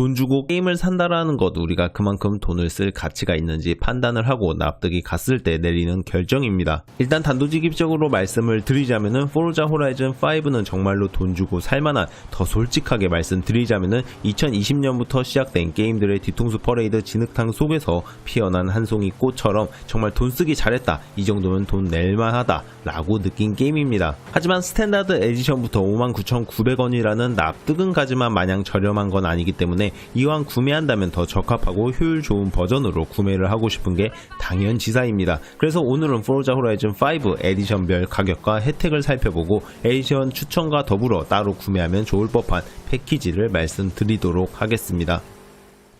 돈 주고 게임을 산다라는 것 우리가 그만큼 돈을 쓸 가치가 있는지 판단을 하고 납득이 갔을 때 내리는 결정입니다. 일단 단도직입적으로 말씀을 드리자면은 포르자 호라이즌 5는 정말로 돈 주고 살만한 더 솔직하게 말씀드리자면은 2020년부터 시작된 게임들의 뒤통수 퍼레이드 진흙탕 속에서 피어난 한 송이 꽃처럼 정말 돈 쓰기 잘했다 이 정도면 돈 낼만하다 라고 느낀 게임입니다. 하지만 스탠다드 에디션부터 59,900원이라는 납득은 가지만 마냥 저렴한 건 아니기 때문에 이왕 구매한다면 더 적합하고 효율 좋은 버전으로 구매를 하고 싶은 게 당연지사입니다. 그래서 오늘은 포르자 호라이즌 5 에디션별 가격과 혜택을 살펴보고 에디션 추천과 더불어 따로 구매하면 좋을 법한 패키지를 말씀드리도록 하겠습니다.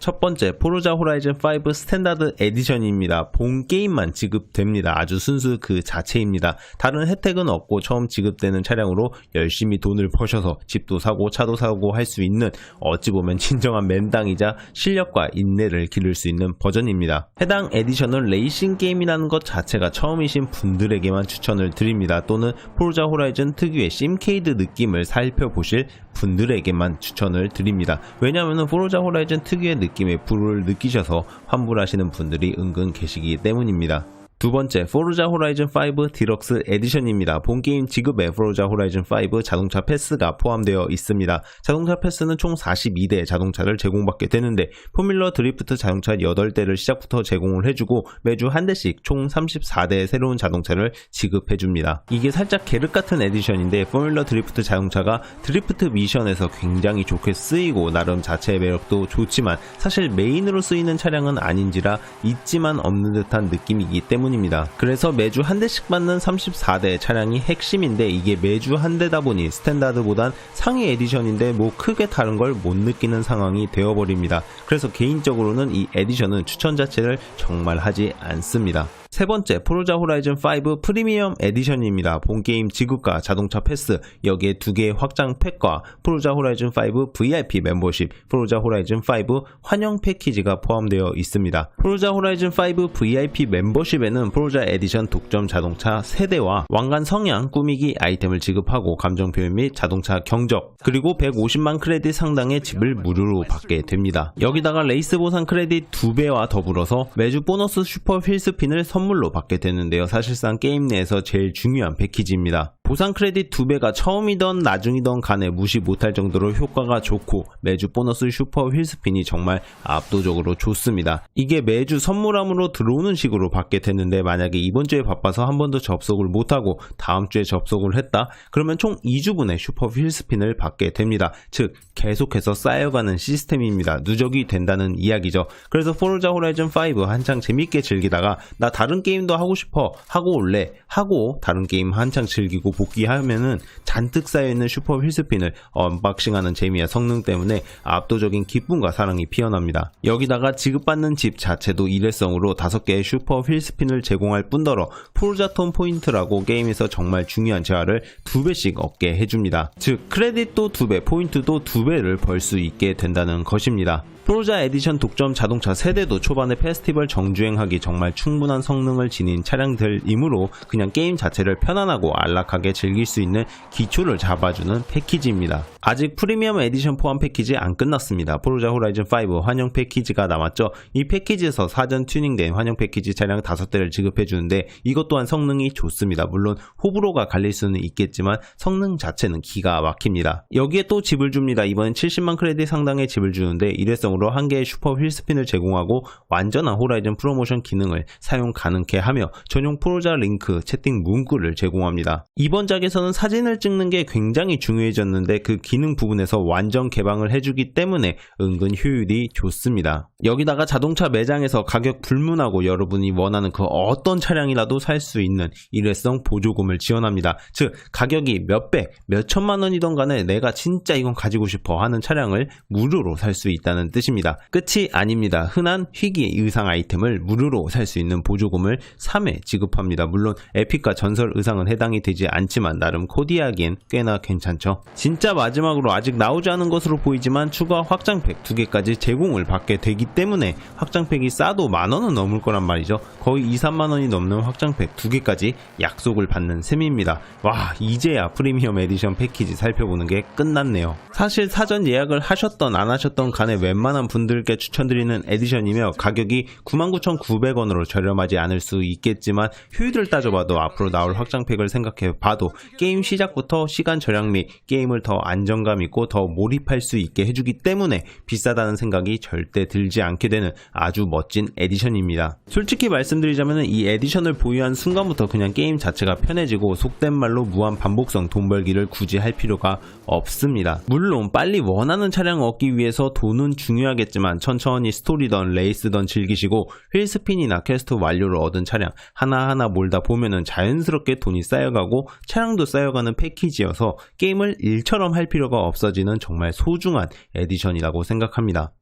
첫 번째 포르자 호라이즌 5 스탠다드 에디션입니다. 본 게임만 지급됩니다. 아주 순수 그 자체입니다. 다른 혜택은 없고 처음 지급되는 차량으로 열심히 돈을 버셔서 집도 사고 차도 사고 할 수 있는 어찌 보면 진정한 맨당이자 실력과 인내를 기를 수 있는 버전입니다. 해당 에디션은 레이싱 게임이라는 것 자체가 처음이신 분들에게만 추천을 드립니다. 또는 포르자 호라이즌 특유의 심케이드 느낌을 살펴보실 분들에게만 추천을 드립니다. 왜냐하면 포르자 호라이즌 특유의 느낌 의 불을 느끼셔서 환불하시는 분들이 은근 계시기 때문입니다. 두 번째, 포르자 호라이즌 5 디럭스 에디션입니다. 본 게임 지급에 포르자 호라이즌 5 자동차 패스가 포함되어 있습니다. 자동차 패스는 총 42대의 자동차를 제공받게 되는데 포뮬러 드리프트 자동차 8대를 시작부터 제공을 해주고 매주 한 대씩 총 34대의 새로운 자동차를 지급해줍니다. 이게 살짝 계륵 같은 에디션인데 포뮬러 드리프트 자동차가 드리프트 미션에서 굉장히 좋게 쓰이고 나름 자체의 매력도 좋지만 사실 메인으로 쓰이는 차량은 아닌지라 있지만 없는 듯한 느낌이기 때문 입니다. 그래서 매주 한 대씩 받는 34대 차량이 핵심인데 이게 매주 한 대다 보니 스탠다드보단 상위 에디션인데 뭐 크게 다른 걸 못 느끼는 상황이 되어버립니다. 그래서 개인적으로는 이 에디션은 추천 자체를 정말 하지 않습니다. 세 번째, 포르자 호라이즌 5 프리미엄 에디션입니다. 본 게임 지급과 자동차 패스, 여기에 두 개의 확장 팩과 포르자 호라이즌 5 VIP 멤버십, 포르자 호라이즌 5 환영 패키지가 포함되어 있습니다. 포르자 호라이즌 5 VIP 멤버십에는 포르자 에디션 독점 자동차 세대와 왕관 성향 꾸미기 아이템을 지급하고 감정 표현 및 자동차 경적, 그리고 150만 크레딧 상당의 집을 무료로 받게 됩니다. 여기다가 레이스 보상 크레딧 2배와 더불어서 매주 보너스 슈퍼 휠스핀을 선물 로 받게 되는데요. 사실상 게임 내에서 제일 중요한 패키지입니다. 보상 크레딧 2배가 처음이던 나중이던 간에 무시 못할 정도로 효과가 좋고 매주 보너스 슈퍼 휠스핀이 정말 압도적으로 좋습니다. 이게 매주 선물함으로 들어오는 식으로 받게 되는데 만약에 이번 주에 바빠서 한 번도 접속을 못하고 다음 주에 접속을 했다? 그러면 총 2주분의 슈퍼 휠스핀을 받게 됩니다. 즉 계속해서 쌓여가는 시스템입니다. 누적이 된다는 이야기죠. 그래서 포르자 호라이즌 5 한창 재밌게 즐기다가 나 다른 게임도 하고 싶어 하고 올래 하고 다른 게임 한창 즐기고 복귀하면은 잔뜩 쌓여있는 슈퍼 휠스핀을 언박싱하는 재미와 성능 때문에 압도적인 기쁨과 사랑이 피어납니다. 여기다가 지급받는 집 자체도 일회성으로 5개의 슈퍼 휠스핀을 제공할 뿐더러 포르자톤 포인트라고 게임에서 정말 중요한 재화를 2배씩 얻게 해줍니다. 즉 크레딧도 2배, 포인트도 2배를 벌 수 있게 된다는 것입니다. 포르자 에디션 독점 자동차 세대도 초반에 페스티벌 정주행하기 정말 충분한 성능을 지닌 차량들이므로 그냥 게임 자체를 편안하고 안락하게 즐길 수 있는 기초를 잡아주는 패키지입니다. 아직 프리미엄 에디션 포함 패키지 안 끝났습니다. 포르자 호라이즌 5 환영 패키지가 남았죠. 이 패키지에서 사전 튜닝된 환영 패키지 차량 5대를 지급해 주는데 이것 또한 성능이 좋습니다. 물론 호불호가 갈릴 수는 있겠지만 성능 자체는 기가 막힙니다. 여기에 또 집을 줍니다. 이번엔 70만 크레딧 상당의 집을 주는데 일회성 으로 한 개의 슈퍼 휠스핀을 제공하고 완전한 호라이즌 프로모션 기능을 사용 가능케 하며 전용 포르자 링크 채팅 문구를 제공합니다. 이번 작에서는 사진을 찍는 게 굉장히 중요해졌는데 그 기능 부분에서 완전 개방을 해주기 때문에 은근 효율이 좋습니다. 여기다가 자동차 매장에서 가격 불문하고 여러분이 원하는 그 어떤 차량이라도 살 수 있는 일회성 보조금을 지원합니다. 즉 가격이 몇백, 몇천만 원이던 간에 내가 진짜 이건 가지고 싶어 하는 차량을 무료로 살 수 있다는 뜻입니다. 끝이 아닙니다. 흔한 희귀 의상 아이템을 무료로 살 수 있는 보조금을 3회 지급합니다. 물론 에픽과 전설 의상은 해당이 되지 않지만 나름 코디하기엔 꽤나 괜찮죠. 진짜 마지막으로 아직 나오지 않은 것으로 보이지만 추가 확장팩 두 개까지 제공을 받게 되기 때문에 확장팩이 싸도 만 원은 넘을 거란 말이죠. 거의 2, 3만 원이 넘는 확장팩 두 개까지 약속을 받는 셈입니다. 와 이제야 프리미엄 에디션 패키지 살펴보는 게 끝났네요. 사실 사전 예약을 하셨던 안 하셨던 간에 웬만 한 분들께 추천드리는 에디션이며 가격이 99,900원으로 저렴하지 않을 수 있겠지만 효율을 따져봐도 앞으로 나올 확장팩을 생각해 봐도 게임 시작부터 시간 절약 및 게임을 더 안정감 있고 더 몰입할 수 있게 해주기 때문에 비싸다는 생각이 절대 들지 않게 되는 아주 멋진 에디션입니다. 솔직히 말씀드리자면 이 에디션을 보유한 순간부터 그냥 게임 자체가 편해지고 속된 말로 무한 반복성 돈 벌기를 굳이 할 필요가 없습니다. 물론 빨리 원하는 차량을 얻기 위해서 돈은 중요 하겠지만 천천히 스토리던 레이스던 즐기시고 휠 스핀이나 퀘스트 완료를 얻은 차량 하나하나 몰다 보면은 자연스럽게 돈이 쌓여가고 차량도 쌓여가는 패키지여서 게임을 일처럼 할 필요가 없어지는 정말 소중한 에디션이라고 생각합니다.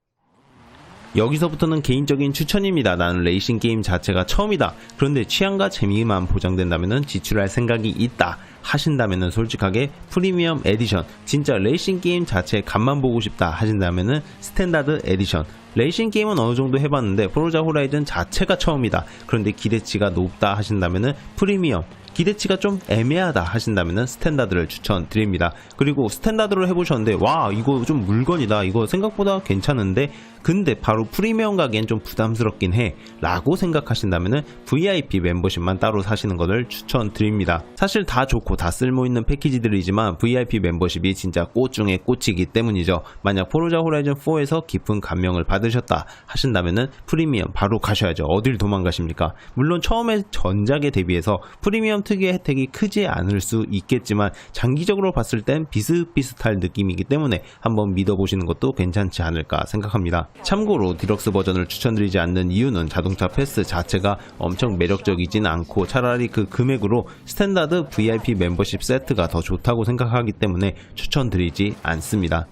여기서부터는 개인적인 추천입니다. 나는 레이싱 게임 자체가 처음이다. 그런데 취향과 재미만 보장된다면 지출할 생각이 있다. 하신다면 솔직하게 프리미엄 에디션 진짜 레이싱 게임 자체의 간만 보고 싶다 하신다면 스탠다드 에디션 레이싱 게임은 어느 정도 해봤는데 포르자 호라이즌 자체가 처음이다. 그런데 기대치가 높다 하신다면 프리미엄 기대치가 좀 애매하다 하신다면 스탠다드를 추천드립니다. 그리고 스탠다드로 해보셨는데 와 이거 좀 물건이다 이거 생각보다 괜찮은데 근데 바로 프리미엄 가기엔 좀 부담스럽긴 해 라고 생각하신다면 VIP 멤버십만 따로 사시는 것을 추천드립니다. 사실 다 좋고 다 쓸모있는 패키지들이지만 VIP 멤버십이 진짜 꽃 중에 꽃이기 때문이죠. 만약 포르자 호라이즌 4에서 깊은 감명을 받으셨다 하신다면 프리미엄 바로 가셔야죠. 어딜 도망가십니까? 물론 처음에 전작에 대비해서 프리미엄 특유의 혜택이 크지 않을 수 있겠지만 장기적으로 봤을 땐 비슷비슷할 느낌이기 때문에 한번 믿어보시는 것도 괜찮지 않을까 생각합니다. 참고로 디럭스 버전을 추천드리지 않는 이유는 자동차 패스 자체가 엄청 매력적이진 않고 차라리 그 금액으로 스탠다드 VIP 멤버십 세트가 더 좋다고 생각하기 때문에 추천드리지 않습니다.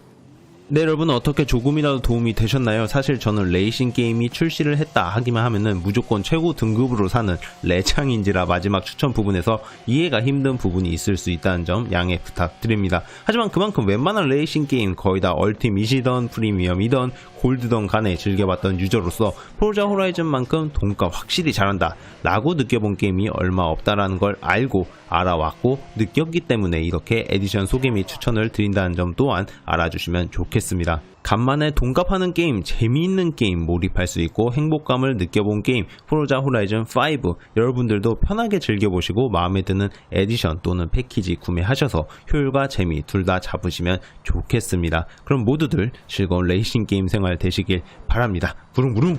네 여러분 어떻게 조금이라도 도움이 되셨나요? 사실 저는 레이싱 게임이 출시를 했다 하기만 하면은 무조건 최고 등급으로 사는 레창인지라 마지막 추천 부분에서 이해가 힘든 부분이 있을 수 있다는 점 양해 부탁드립니다. 하지만 그만큼 웬만한 레이싱 게임 거의 다 얼티밋이던 프리미엄이던 골드던 간에 즐겨봤던 유저로서 포르자 호라이즌만큼 돈값 확실히 잘한다 라고 느껴본 게임이 얼마 없다라는 걸 알고 알아왔고 느꼈기 때문에 이렇게 에디션 소개 및 추천을 드린다는 점 또한 알아주시면 좋겠습니다. 간만에 돈값하는 게임, 재미있는 게임 몰입할 수 있고 행복감을 느껴본 게임 포르자 호라이즌 5 여러분들도 편하게 즐겨보시고 마음에 드는 에디션 또는 패키지 구매하셔서 효율과 재미 둘 다 잡으시면 좋겠습니다. 그럼 모두들 즐거운 레이싱 게임 생활 되시길 바랍니다. 부릉부릉